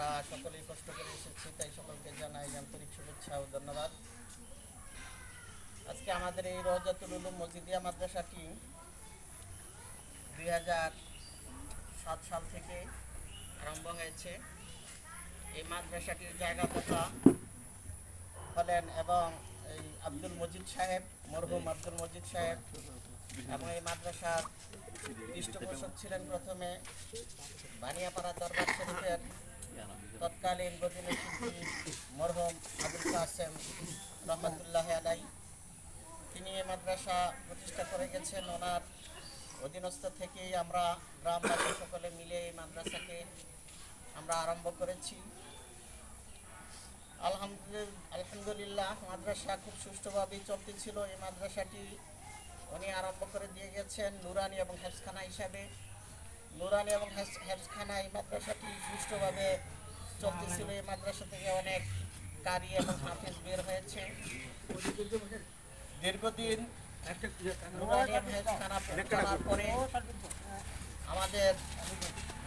আমরা সকলেই কষ্ট করে এসেছি, তাই সকলকে জানাই আন্তরিক শুভেচ্ছা ও ধন্যবাদ। আজকে আমাদের এই রহজাতুল উলুম মসজিদিয়া মাদ্রাসাটি দুই সাত সাল থেকে আরম্ভ হয়েছে। এই মাদ্রাসাটির জায়গাদাতা হলেন এবং এই আব্দুল মজিদ সাহেব, মরহুম আব্দুল মজিদ সাহেব এবং এই মাদ্রাসার পৃষ্ঠপোষক ছিলেন প্রথমে বানিয়াপাড়া দরবার শরীফের তৎকালীন শিল্পী মরহুম আবুল কাসেম রহমতুল্লাহ আলাই তিনি এই মাদ্রাসা প্রতিষ্ঠা করে গেছেন। ওনার অধীনস্থ থেকেই আমরা গ্রামবাসী সকলে মিলে এই মাদ্রাসাকে আমরা আরম্ভ করেছি। আলহামদুলিল্লাহ, মাদ্রাসা খুব সুষ্ঠুভাবেই চলতেছিল। এই মাদ্রাসাটি উনি আরম্ভ করে দিয়ে গেছেন নুরানি এবং হেফসখানা হিসাবে। নুরানি এবং হেফস- হেফসখানা এই মাদ্রাসাটি সুষ্ঠুভাবে চলতেছিল। এই মাদ্রাসা থেকে অনেক কারি এবং হাফিজ বের হয়েছে। দীর্ঘদিন চলার পরে আমাদের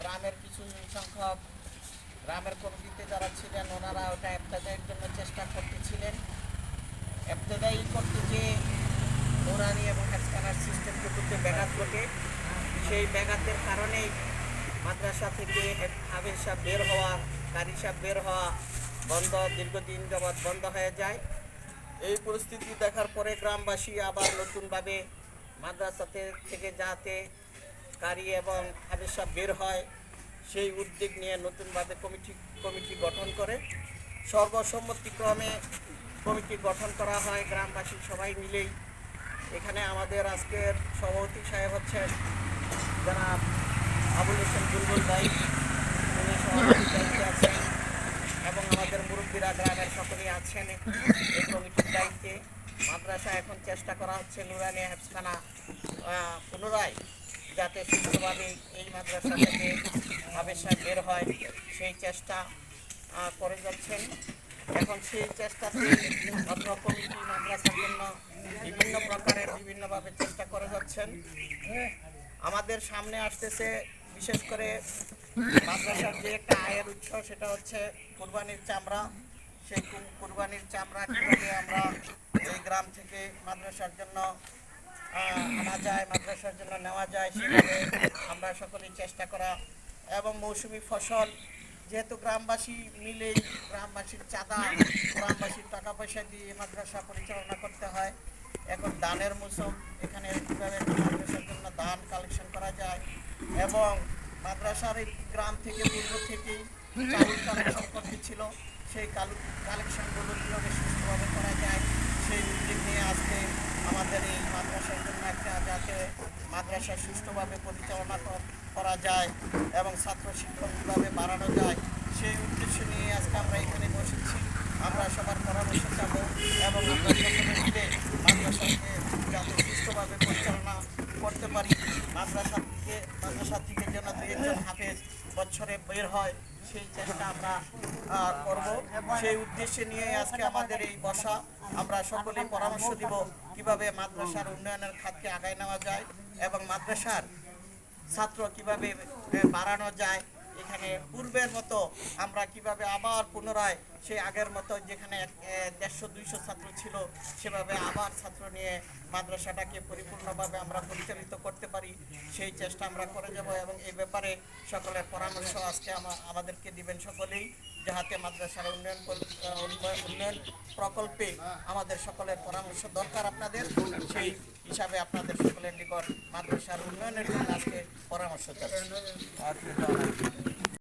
গ্রামের কিছু সংখ্যক, গ্রামের কমিটিতে যারা ছিলেন, ওনারা ওটা এবতেদাইয়ের জন্য চেষ্টা করতেছিলেন এবতেদায়ী করতে যে নুরানি এবং হেফখানার সিস্টেমকে করতে ব্যাঘাত ঘটে সেই ব্যাঘাতের কারণেই মাদ্রাসা থেকে হাবির সাহেব বের হওয়া কারি সাহেব বের হওয়া বন্ধ, দীর্ঘদিন যাবৎ বন্ধ হয়ে যায়। এই পরিস্থিতি দেখার পরে গ্রামবাসী আবার নতুনভাবে মাদ্রাসাতে থেকে যাতে কারি এবং হাবির সাহেব বের হয়, সেই উদ্যোগ নিয়ে নতুনভাবে কমিটি কমিটি গঠন করে। সর্বসম্মতিক্রমে কমিটি গঠন করা হয়, গ্রামবাসী সবাই মিলেই। এখানে আমাদের আজকের সভাপতি সাহেব হচ্ছেন জনাব আবুল হোসেন বুলবুল ভাই আছেন এবং আমাদের মুরব্বীরা গ্রামের সকলেই আছেন এই কমিটির দায়িত্বে। মাদ্রাসা এখন চেষ্টা করা হচ্ছে নুরানি হেফসখানা আহ, পুনরায় যাতে সুস্থভাবে এই মাদ্রাসা থেকে সাহেব বের হয় সেই চেষ্টা করে যাচ্ছেন। এখন সেই চেষ্টাতে অত্র কমিটি মাদ্রাসার জন্য বিভিন্ন প্রকারের বিভিন্নভাবে চেষ্টা করে যাচ্ছেন। আমাদের সামনে আসতেছে, বিশেষ করে মাদ্রাসার যে একটা আয়ের উৎস সেটা হচ্ছে কোরবানির চামড়া। সেই কোরবানির চামড়া কীভাবে আমরা এই গ্রাম থেকে মাদ্রাসার জন্য আনা যায়, মাদ্রাসার জন্য নেওয়া যায় সেভাবে আমরা সকলেই চেষ্টা করা। এবং মৌসুমি ফসল, যেহেতু গ্রামবাসী মিলেই গ্রামবাসীর চাঁদা, গ্রামবাসীর টাকা পয়সা দিয়ে মাদ্রাসা পরিচালনা করতে হয়, এখন দানের মৌসুম, এখানে কীভাবে মাদ্রাসার জন্য দান করা যায় এবং মাদ্রাসার এই গ্রাম থেকে পূর্ব থেকেই চাউল কালেকশন সেই কালু কালেকশনগুলো কীভাবে সুস্থভাবে করা যায় সেই উদ্যোগ নিয়ে আজকে আমাদের এই মাদ্রাসার জন্য একটা যাতে মাদ্রাসা সুষ্ঠুভাবে পরিচালনা করা যায় এবং ছাত্র শিক্ষক কীভাবে বাড়ানো যায় সেই উদ্দেশ্য নিয়ে আজকে আমরা এখানে বসেছি। আমরা সবার পরামর্শ চাবো এবং আমরা সকলে মিলে মাদ্রাসাকে যাতে সুষ্ঠুভাবে পরিচালনা করতে পারি মাদ্রাসা থেকে মাদ্রাসা জন্য দুই একজন হাফেজ বছরে বের হয়, সেই চেষ্টা আমরা করব। সেই উদ্দেশ্যে নিয়ে আজকে আমাদের এই বসা। আমরা সকলে পরামর্শ দিব কীভাবে মাদ্রাসার উন্নয়নের খাতকে আগায় নেওয়া যায় এবং মাদ্রাসার ছাত্র কীভাবে বাড়ানো যায়। এখানে পূর্বের মতো আমরা কীভাবে আবার পুনরায় সেই আগের মতো যেখানে দেড়শো, দুইশো ছাত্র ছিল, সেভাবে আবার ছাত্র নিয়ে মাদ্রাসাটাকে পরিপূর্ণভাবে আমরা পরিচালিত করতে পারি, সেই চেষ্টা আমরা করে যাব এবং এই ব্যাপারে সকলের পরামর্শ আজকে আমা- আমাদেরকে দিবেন সকলেই, যাহাতে মাদ্রাসার উন্নয়ন- উন্নয়ন প্রকল্পে আমাদের সকলের পরামর্শ দরকার আপনাদের, সেই হিসাবে আপনাদের সকলের নিকট মাদ্রাসার উন্নয়নের জন্য আজকে পরামর্শ চাচ্ছি।